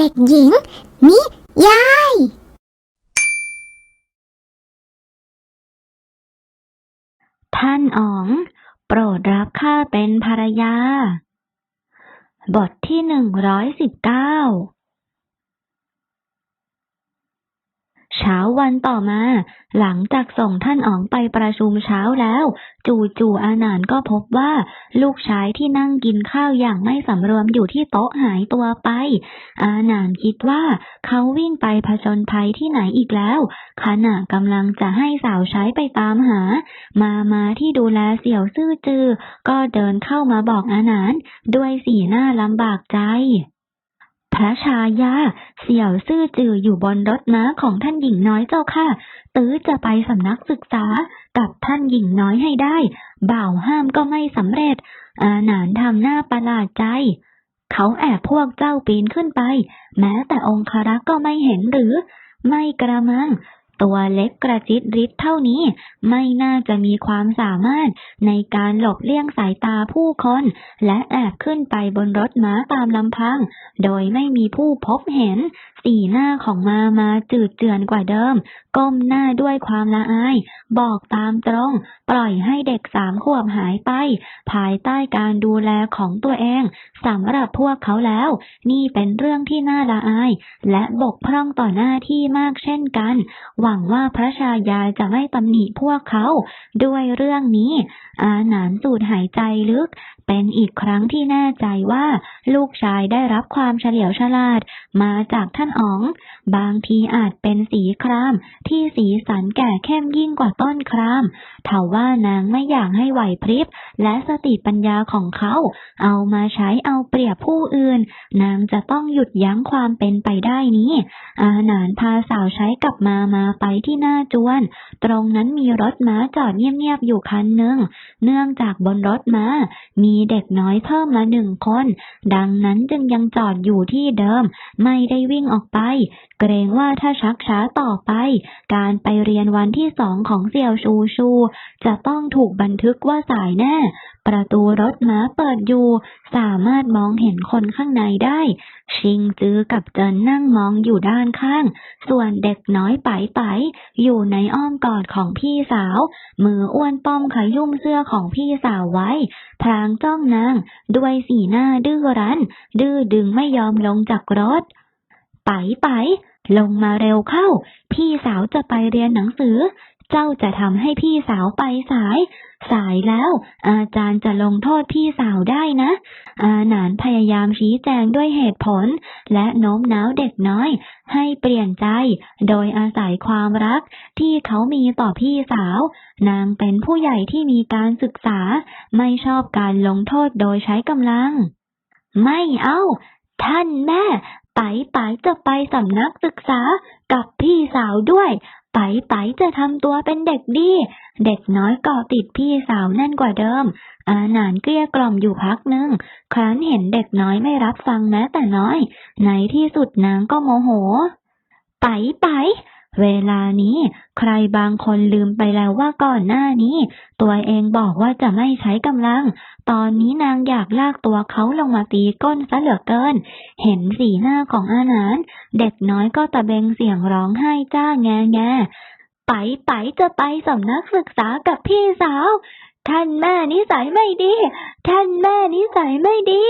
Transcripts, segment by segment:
เด็กหญิง นิยาย ท่านอ๋อง โปรดรับข้าเป็นภรรยา บทที่หนึ่งร้อยสิบเก้า เช้าวันต่อมา หลังจากส่งท่านอ๋องไปประชุมเช้าแล้ว จู่ๆอาหนานก็พบว่า ลูกชายที่นั่งกินข้าวอย่างไม่สำรวมอยู่ที่โต๊ะหายตัวไป อาหนานคิดว่าเขาวิ่งไปผจญภัยที่ไหนอีกแล้วขณะกำลังจะให้สาวใช้ไปตามหา มามาที่ดูแลเสี่ยวซื่อจือ ก็เดินเข้ามาบอกอาหนาน ด้วยสีหน้าลำบากใจ พระชายา เสี่ยวซื่อจืออยู่บนรถม้าของท่านหญิงน้อยเจ้าค่ะ ตื้อจะไปสำนักศึกษากับท่านหญิงน้อยให้ได้ บ่าวห้ามก็ไม่สำเร็จ อาหนานทำหน้าประหลาดใจ เขาแอบพวกเจ้าปีนขึ้นไป แม้แต่องคารักษ์ก็ไม่เห็นหรือ ไม่กระมัง ตัวเล็กกระจิตริดเท่านี้ ไม่น่าจะมีความสามารถในการหลบเลี่ยงสายตาผู้คน และแอบขึ้นไปบนรถม้าตามลำพัง โดยไม่มีผู้พบเห็น สีหน้าของมามาจืดเจือนกว่าเดิม ก้มหน้าด้วยความละอาย บอกตามตรง ปล่อยให้เด็กสามขวบหายไป ภายใต้การดูแลของตัวเองสำหรับพวกเขาแล้ว นี่เป็นเรื่องที่น่าละอาย และบกพร่องต่อหน้าที่มากเช่นกัน หวังว่าพระชายาจะไม่ตำหนิพวกเขา ด้วยเรื่องนี้ อาหนานสูดหายใจลึก เป็นอีกครั้งที่แน่ใจว่า ลูกชายได้รับความเฉลียวฉลาด มาจากท่านอ๋อง บางทีอาจเป็นสีครามที่สีสันแก่เข้มยิ่งกว่าต้นครามเถาว่านางไม่อยากให้ไหวพริบ และสติปัญญาของเขา เอามาใช้เอาเปรียบผู้อื่น นางจะต้องหยุดยั้งความเป็นไปได้นี้ อาหนานพาสาวใช้กลับมามาไปที่หน้าจวน ตรงนั้นมีรถม้าจอดเงียบๆอยู่คันหนึ่ง เนื่องจากบนรถม้า มีเด็กน้อยเพิ่มมาหนึ่งคน ดังนั้นจึงยังจอดอยู่ที่เดิม ไม่ได้วิ่งออกไป เกรงว่าถ้าชักช้าต่อไปการไปเรียนวันที่สองของเสี่ยวชูชู จะต้องถูกบันทึกว่าสายแน่ ประตูรถม้าเปิดอยู่ สามารถมองเห็นคนข้างในได้ ชิงจื้อกับเจินนั่งมองอยู่ด้านข้าง ส่วนเด็กน้อยไปไปอยู่ในอ้อมกอดของพี่สาว มืออ้วนป้อมขยุ่มเสื้อของพี่สาวไว้ พลางจ้องนาง ด้วยสีหน้าดื้อรั้น ดื้อดึงไม่ยอมลงจากรถ ไปไป ลงมาเร็วเข้า พี่สาวจะไปเรียนหนังสือ เจ้าจะทำให้พี่สาวไปสาย สายแล้ว อาจารย์จะลงโทษพี่สาวได้นะ อาหนานพยายามชี้แจงด้วยเหตุผล และโน้มน้าวเด็กน้อย ให้เปลี่ยนใจ โดยอาศัยความรักที่เขามีต่อพี่สาว นางเป็นผู้ใหญ่ที่มีการศึกษา ไม่ชอบการลงโทษโดยใช้กำลัง ไม่เอาท่านแม่ ไปไปจะไปสำนักศึกษากับพี่สาวด้วย ไปไปจะทำตัวเป็นเด็กดี เด็กน้อยเกาะติดพี่สาวแน่นกว่าเดิม อาหนานเกลี้ยกล่อมอยู่พักหนึ่งครั้นเห็นเด็กน้อยไม่รับฟังแม้แต่น้อย ในที่สุดนางก็โมโห ไปไป เวลานี้ใครบางคนลืมไปแล้วว่าก่อนหน้านี้ ตัวเองบอกว่าจะไม่ใช้กำลัง ตอนนี้นางอยากลากตัวเขาลงมาตีก้นซะเหลือเกิน เห็นสีหน้าของอาหนานเด็กน้อยก็ตะเบงเสียงร้องไห้จ้าแงแงไปไปจะไปสำนักศึกษากับพี่สาว ท่านแม่นิสัยไม่ดี ท่านแม่นิสัยไม่ดี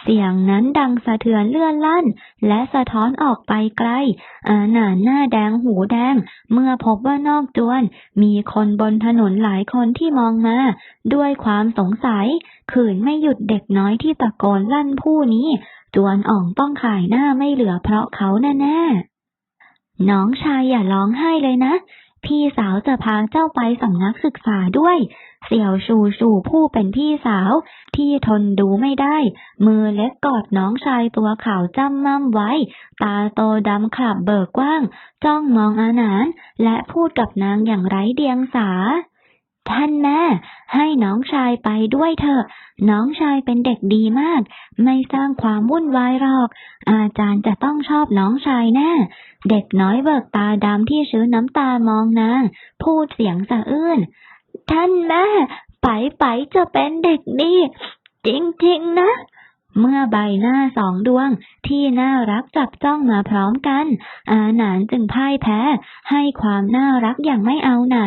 เสียงนั้นดังสะเทือนเลื่อนลั่น และสะท้อนออกไปไกล อาหนานหน้าแดงหูแดง เมื่อพบว่านอกจวน มีคนบนถนนหลายคนที่มองมา ด้วยความสงสัย ขืนไม่หยุดเด็กน้อยที่ตะโกนลั่นผู้นี้ จวนอ่องต้องขายหน้าไม่เหลือเพราะเขาแน่ๆ น้องชายอย่าร้องไห้เลยนะ พี่สาวจะพาเจ้าไปสำนักศึกษาด้วย เสี่ยวชูชูผู้เป็นพี่สาว ที่ทนดูไม่ได้ มือเล็กกอดน้องชายตัวขาวจ้ำม่ำไว้ ตาโตดำขลับเบิกกว้าง จ้องมองอาหนานและพูดกับนางอย่างไร้เดียงสาท่านแม่ ให้น้องชายไปด้วยเถอะ น้องชายเป็นเด็กดีมาก ไม่สร้างความวุ่นวายหรอก อาจารย์จะต้องชอบน้องชายแน่ เด็กน้อยเบิกตาดำที่ชื้นน้ำตามองนาง พูดเสียงสะอื้น ท่านแม่ไปไปจะเป็นเด็กดีจริงๆนะ เมื่อใบหน้าสองดวงที่น่ารักจับจ้องมาพร้อมกัน อาหนานจึงพ่ายแพ้ ให้ความน่ารักอย่างไม่เอาไหน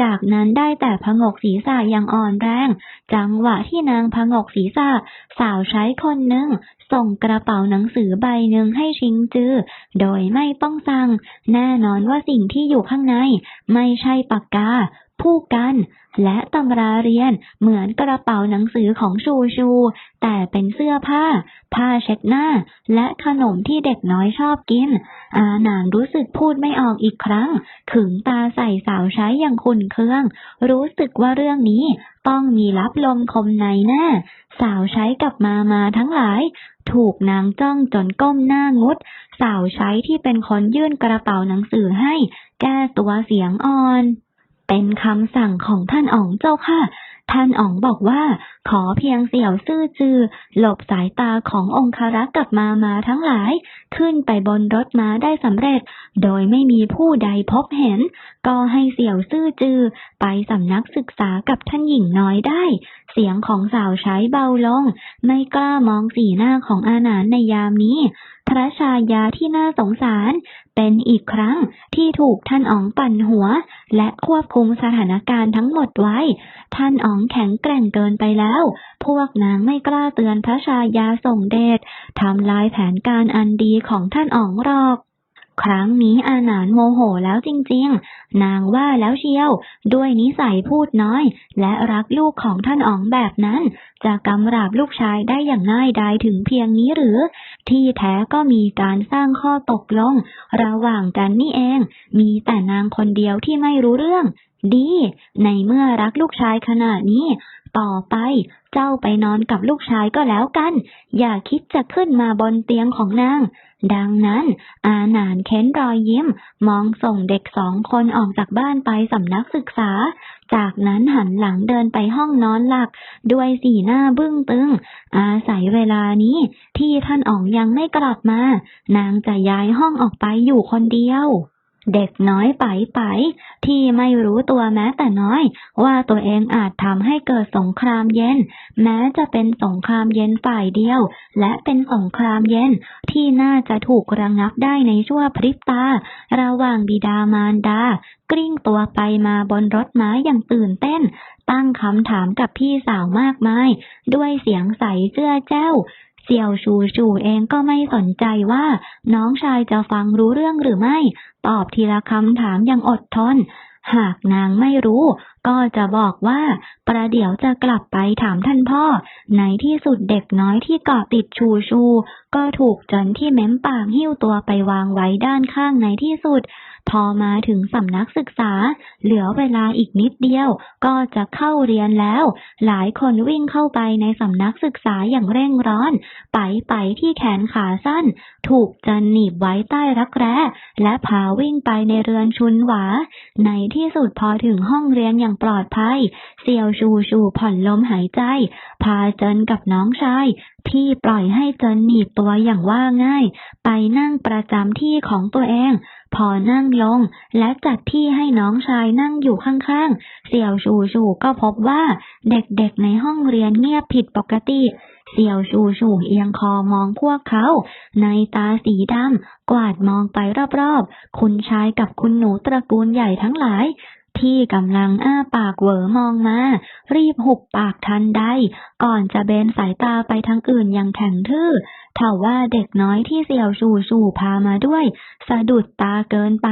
จากนั้นได้แต่พงกศีรษะอย่างอ่อนแรง จังหวะที่นางพงกศีรษะสาวใช้คนหนึ่งส่งกระเป๋าหนังสือใบหนึ่งให้ชิงจือ โดยไม่ต้องสั่ง แน่นอนว่าสิ่งที่อยู่ข้างใน ไม่ใช่ปากกา ผู้กัน และตำราเรียนเหมือนกระเป๋าหนังสือของชูชู แต่เป็นเสื้อผ้า ผ้าเช็ดหน้า และขนมที่เด็กน้อยชอบกิน อาหนานรู้สึกพูดไม่ออกอีกครั้งขึงตาใส่สาวใช้อย่างขุนเคือง รู้สึกว่าเรื่องนี้ต้องมีลับลมคมในแน่สาวใช้กับมามาทั้งหลาย ถูกนางจ้องจนก้มหน้างุด สาวใช้ที่เป็นคนยื่นกระเป๋าหนังสือให้ แก้ตัวเสียงอ่อน เป็นคำสั่งของท่านอ๋องเจ้าค่ะ ท่านอ๋องบอกว่า ขอเพียงเสี่ยวซื่อจือ หลบสายตาขององคารักษ์กับมามาทั้งหลาย ขึ้นไปบนรถม้าได้สำเร็จ โดยไม่มีผู้ใดพบเห็น ก็ให้เสี่ยวซื่อจือ ไปสำนักศึกษากับท่านหญิงน้อยได้ เสียงของสาวใช้เบาลง ไม่กล้ามองสีหน้าของอาหนานในยามนี้ พระชายาที่น่าสงสาร เป็นอีกครั้งที่ถูกท่านอ๋องปั่นหัว และควบคุมสถานการณ์ทั้งหมดไว้ ท่านอ๋องแข็งแกร่งเกินไปแล้ว พวกนางไม่กล้าเตือนพระชายาส่งเดชทำลายแผนการอันดีของท่านอ๋องหรอก ครั้งนี้อาหนานโมโหแล้วจริงๆ นางว่าแล้วเชียว ด้วยนิสัยพูดน้อย และรักลูกของท่านอ๋องแบบนั้น จะกำราบลูกชายได้อย่างง่ายดายถึงเพียงนี้หรือ ที่แท้ก็มีการสร้างข้อตกลง ระหว่างกันนี่เอง มีแต่นางคนเดียวที่ไม่รู้เรื่อง ดี ในเมื่อรักลูกชายขนาดนี้ ต่อไปเจ้าไปนอนกับลูกชายก็แล้วกัน อย่าคิดจะขึ้นมาบนเตียงของนาง ดังนั้น อาหนานเค้นรอยยิ้ม มองส่งเด็กสองคนออกจากบ้านไปสำนักศึกษา จากนั้นหันหลังเดินไปห้องนอนหลัก ด้วยสีหน้าบึ้งตึง อาศัยเวลานี้ที่ท่านอ๋องยังไม่กลับมา นางจะย้ายห้องออกไปอยู่คนเดียว เด็กน้อยไปไปที่ไม่รู้ตัวแม้แต่น้อย ว่าตัวเองอาจทำให้เกิดสงครามเย็น แม้จะเป็นสงครามเย็นฝ่ายเดียว และเป็นสงครามเย็นที่น่าจะถูกระงับได้ในชั่วพริบตา ระหว่างบิดามารดา กลิ้งตัวไปมาบนรถม้าอย่างตื่นเต้น ตั้งคำถามกับพี่สาวมากมาย ด้วยเสียงใสเจ้อแจ้ว เสี่ยวชูชูเองก็ไม่สนใจว่า น้องชายจะฟังรู้เรื่องหรือไม่ ตอบทีละคำถามอย่างอดทน หากนางไม่รู้ก็จะบอกว่าประเดี๋ยวจะกลับไปถามท่านพ่อ ในที่สุดเด็กน้อยที่เกาะติดชูชู ก็ถูกจนที่เม้มปากหิ้วตัวไปวางไว้ด้านข้างในที่สุด พอมาถึงสำนักศึกษา เหลือเวลาอีกนิดเดียว ก็จะเข้าเรียนแล้ว หลายคนวิ่งเข้าไปในสำนักศึกษาอย่างเร่งร้อน ไปไปที่แขนขาสั้น ถูกจันหนีบไว้ใต้รักแร้ และพาวิ่งไปในเรือนชุนหวา ในที่สุดพอถึงห้องเรียนอย่างปลอดภัย เสี่ยวชูชูผ่อนลมหายใจ พาเจินกับน้องชาย ที่ปล่อยให้เจินหนีบตัวอย่างว่าง่าย ไปนั่งประจำที่ของตัวเอง พอนั่งลง และจัดที่ให้น้องชายนั่งอยู่ข้างๆ เสี่ยวชูชูก็พบว่าเด็กๆในห้องเรียนเงียบผิดปกติเสี่ยวชูชูเอียงคอมองพวกเขา ในตาสีดำกวาดมองไปรอบๆ คุณชายกับคุณหนูตระกูลใหญ่ทั้งหลาย ที่กำลังอ้าปากเหวอมองมา รีบหุบปากทันใด ก่อนจะเบนสายตาไปทางอื่นอย่างแข็งทื่อ เท่าว่าเด็กน้อยที่เสี่ยวชูชูพามาด้วย สะดุดตาเกินไป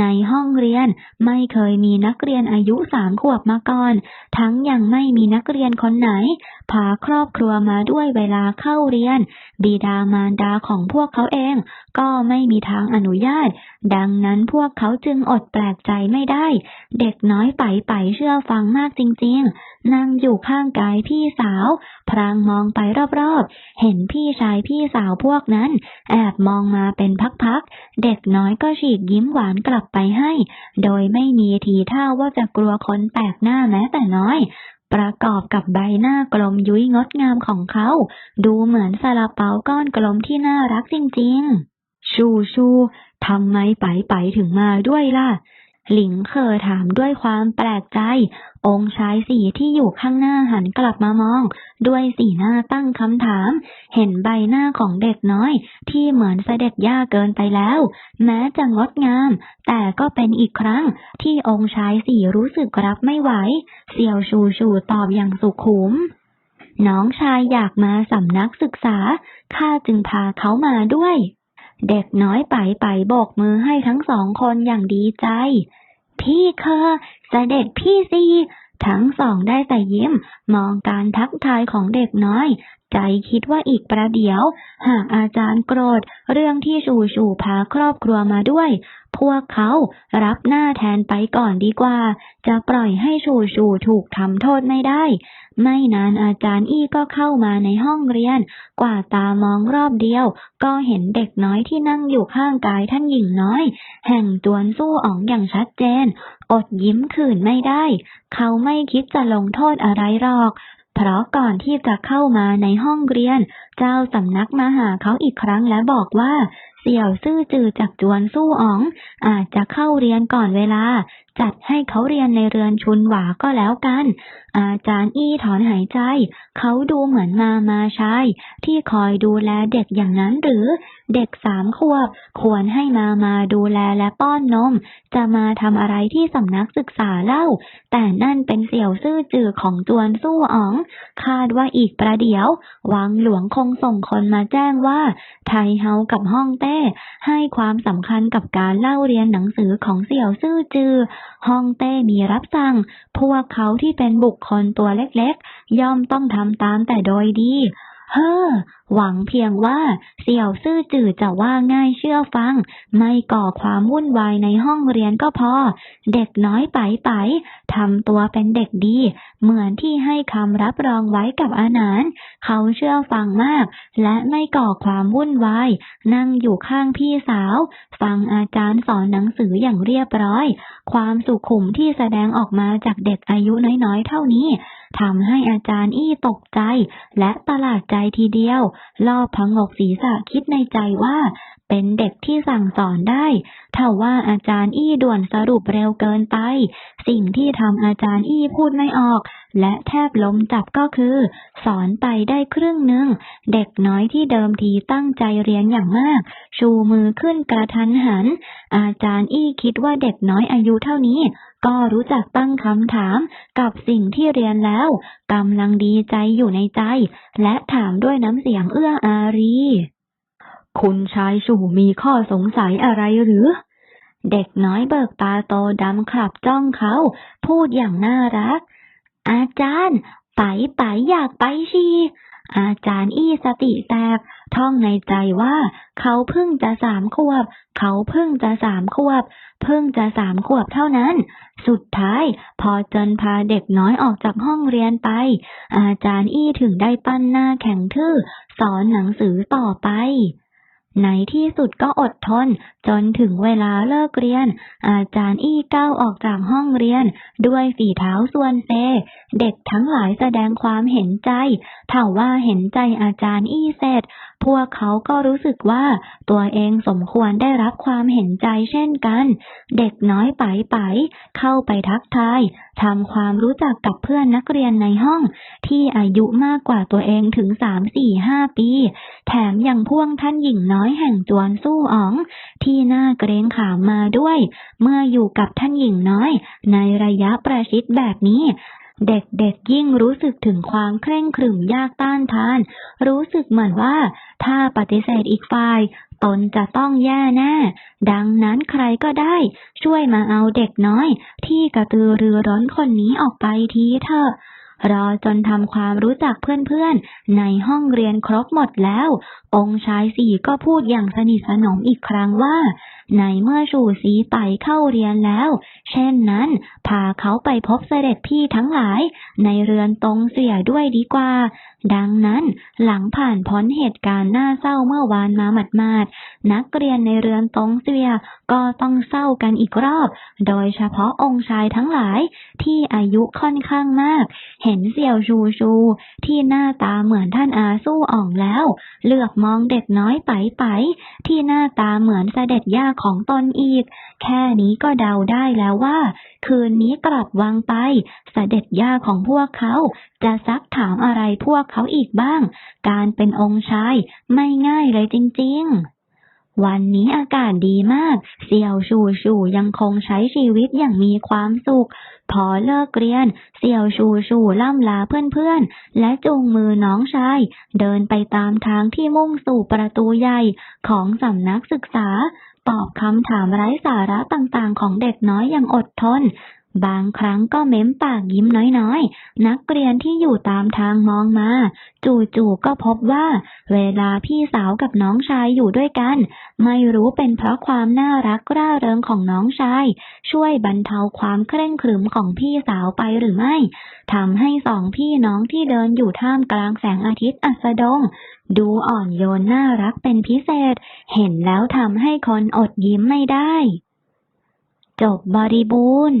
ในห้องเรียนไม่เคยมีนักเรียนอายุสามขวบมาก่อน ทั้งยังไม่มีนักเรียนคนไหน พาครอบครัวมาด้วยเวลาเข้าเรียน บิดามารดาของพวกเขาเอง ก็ไม่มีทางอนุญาต ดังนั้นพวกเขาจึงอดแปลกใจไม่ได้ เด็กน้อยไปไปเชื่อฟังมากจริง ๆ นั่งอยู่ข้างกายพี่สาว พรางมองไปรอบๆ เห็นพี่ชายพี่ี่สาวพวกนั้น แอบมองมาเป็นพักๆ เด็กน้อยก็ฉีกยิ้มหวานกลับไปให้ โดยไม่มีทีท่าว่าจะกลัวคนแปลกหน้าแม้แต่น้อย ประกอบกับใบหน้ากลมยุ้ยงดงามของเขา ดูเหมือนซาลาเปาก้อนกลมที่น่ารักจริงๆ ชูชูทำไมไปไปถึงมาด้วยล่ะ หลิงเคอถามด้วยความแปลกใจ องค์ชายสีที่อยู่ข้างหน้าหันกลับมามอง ด้วยสีหน้าตั้งคำถาม เห็นใบหน้าของเด็กน้อย ที่เหมือนเสด็จย่าเกินไปแล้ว แม้จะงดงาม แต่ก็เป็นอีกครั้งที่องค์ชายสีรู้สึกรับไม่ไหว เสี่ยวชูชูตอบอย่างสุขุม น้องชายอยากมาสำนักศึกษา ข้าจึงพาเขามาด้วย เด็กน้อยไปไปโบกมือให้ทั้งสองคนอย่างดีใจ พี่เคอเสด็จพี่ซีทั้งสองได้แต่ยิ้ม มองการทักทายของเด็กน้อย ใจคิดว่าอีกประเดี๋ยว หากอาจารย์โกรธ เรื่องที่ชูชูพาครอบครัวมาด้วย พวกเขารับหน้าแทนไปก่อนดีกว่า จะปล่อยให้ชูชูถูกทำโทษไม่ได้ ไม่นานอาจารย์อี้ก็เข้ามาในห้องเรียน กว่าตามองรอบเดียว ก็เห็นเด็กน้อยที่นั่งอยู่ข้างกายท่านหญิงน้อย แห่งจวนสู้อ๋องอย่างชัดเจน อดยิ้มขืนไม่ได้ เขาไม่คิดจะลงโทษอะไรหรอกเพราะก่อนที่จะเข้ามาในห้องเรียน เจ้าสำนักมาหาเขาอีกครั้งและบอกว่า เสี่ยวซื่อจือจากจวนสู้อ๋อง อาจจะเข้าเรียนก่อนเวลา จัดให้เขาเรียนในเรือนชุนหวาก็แล้วกัน อาจารย์อี้ถอนหายใจ เขาดูเหมือนมามาชายที่คอยดูแลเด็กอย่างนั้นหรือ เด็กสามขวบควรให้มามาดูแลและป้อนนม จะมาทำอะไรที่สำนักศึกษาเล่า แต่นั่นเป็นเสี่ยวซื่อจือของจวนสู้อ๋อง คาดว่าอีกประเดี๋ยว วังหลวงคงส่งคนมาแจ้งว่า ไทเฮากับฮ่องเต้ ให้ความสำคัญกับการเล่าเรียนหนังสือของเสี่ยวซื่อจือฮ่องเต้มีรับสั่ง พวกเขาที่เป็นบุคคลตัวเล็กๆ ย่อมต้องทำตามแต่โดยดี เฮ้อหวังเพียงว่าเสี่ยวซื่อจื่อจะว่าง่ายเชื่อฟัง ไม่ก่อความวุ่นวายในห้องเรียนก็พอ เด็กน้อยไปไปทำตัวเป็นเด็กดี เหมือนที่ให้คำรับรองไว้กับอาหนานเขาเชื่อฟังมาก และไม่ก่อความวุ่นวาย นั่งอยู่ข้างพี่สาว ฟังอาจารย์สอนหนังสืออย่างเรียบร้อย ความสุขุมที่แสดงออกมาจากเด็กอายุน้อยๆ เท่านี้ทำให้อาจารย์อี้ตกใจ และประหลาดใจทีเดียวรอบพงอกศีรษะคิดในใจว่า เป็นเด็กที่สั่งสอนได้ถ้าว่าอาจารย์อี้ด่วนสรุปเร็วเกินไป สิ่งที่ทำอาจารย์อี้พูดไม่ออก และแทบล้มจับก็คือ สอนไปได้ครึ่งหนึ่ง เด็กน้อยที่เดิมทีตั้งใจเรียนอย่างมาก ชูมือขึ้นกระทันหัน อาจารย์อี้คิดว่าเด็กน้อยอายุเท่านี้ ก็รู้จักตั้งคำถามกับสิ่งที่เรียนแล้วกำลังดีใจอยู่ในใจ และถามด้วยน้ำเสียงเอื้ออารี คุณชายชูมีข้อสงสัยอะไรหรือ เด็กน้อยเบิกตาโตดำขับจ้องเขา พูดอย่างน่ารัก อาจารย์ไปไปอยากไปชีอาจารย์อี้สติแตก ท่องในใจว่า เขาเพิ่งจะสามขวบ เขาเพิ่งจะสามขวบ เพิ่งจะสามขวบเท่านั้น สุดท้าย พอจนพาเด็กน้อยออกจากห้องเรียนไป อาจารย์อี้ถึงได้ปั้นหน้าแข็งทื่อ สอนหนังสือต่อไป ในที่สุดก็อดทน จนถึงเวลาเลิกเรียน อาจารย์อี้ก้าวออกจากห้องเรียน ด้วยฝีเท้าส่วนเซ เด็กทั้งหลายแสดงความเห็นใจถ้าว่าเห็นใจอาจารย์อี้เสร็จ พวกเขาก็รู้สึกว่าตัวเองสมควรได้รับความเห็นใจเช่นกัน เด็กน้อยไปไปเข้าไปทักทายทำความรู้จักกับเพื่อนนักเรียนในห้อง ที่อายุมากกว่าตัวเองถึงสามสี่ห้าปี แถมยังพ่วงท่านหญิงน้อยแห่งจวนสู้อ๋อง ที่น่าเกรงขามมาด้วย เมื่ออยู่กับท่านหญิงน้อย ในระยะประชิดแบบนี้ เด็กๆยิ่งรู้สึกถึงความเคร่งขรึมยากต้านทาน รู้สึกเหมือนว่า ถ้าปฏิเสธอีกฝ่าย ตนจะต้องแย่แน่ ดังนั้นใครก็ได้ ช่วยมาเอาเด็กน้อย ที่กระตือรือร้นคนนี้ออกไปทีเถอะรอจนทำความรู้จักเพื่อนๆ ในห้องเรียนครบหมดแล้ว องค์ชายสี่ก็พูดอย่างสนิทสนมอีกครั้งว่าในเมื่อชูสีไปเข้าเรียนแล้ว เช่นนั้น พาเขาไปพบเสด็จพี่ทั้งหลาย ในเรือนตรงเสียด้วยดีกว่า ดังนั้นหลังผ่านพ้นเหตุการณ์น่าเศร้าเมื่อวานมาหมาดๆนักเรียนในเรือนตรงเสียก็ต้องเศร้ากันอีกรอบ โดยเฉพาะองค์ชายทั้งหลายที่อายุค่อนข้างมาก เห็นเสี่ยวชูชู ที่หน้าตาเหมือนท่านอาสู้อ่องแล้ว เลือกมองเด็กน้อยไปไปที่หน้าตาเหมือนเสด็จย่าของตนอีก แค่นี้ก็เดาได้แล้วว่า คืนนี้กลับวังไปเสด็จย่าของพวกเขา จะซักถามอะไรพวกเขาอีกบ้าง การเป็นองค์ชายไม่ง่ายเลยจริง ๆวันนี้อากาศดีมาก เสี่ยวชูชูยังคงใช้ชีวิตอย่างมีความสุข พอเลิกเรียน เสี่ยวชูชูล่ำลาเพื่อนๆ และจูงมือน้องชาย เดินไปตามทางที่มุ่งสู่ประตูใหญ่ของสำนักศึกษา ตอบคำถามไร้สาระต่างๆ ของเด็กน้อยอย่างอดทน บางครั้งก็เม้มปากยิ้มน้อยๆ นักเรียนที่อยู่ตามทางมองมา จู่ๆก็พบว่า เวลาพี่สาวกับน้องชายอยู่ด้วยกัน ไม่รู้เป็นเพราะความน่ารักร่าเริงของน้องชาย ช่วยบรรเทาความเคร่งขรึมของพี่สาวไปหรือไม่ทำให้สองพี่น้องที่เดินอยู่ท่ามกลางแสงอาทิตย์อัสดง ดูอ่อนโยนน่ารักเป็นพิเศษ เห็นแล้วทำให้คนอดยิ้มไม่ได้ จบบริบูรณ์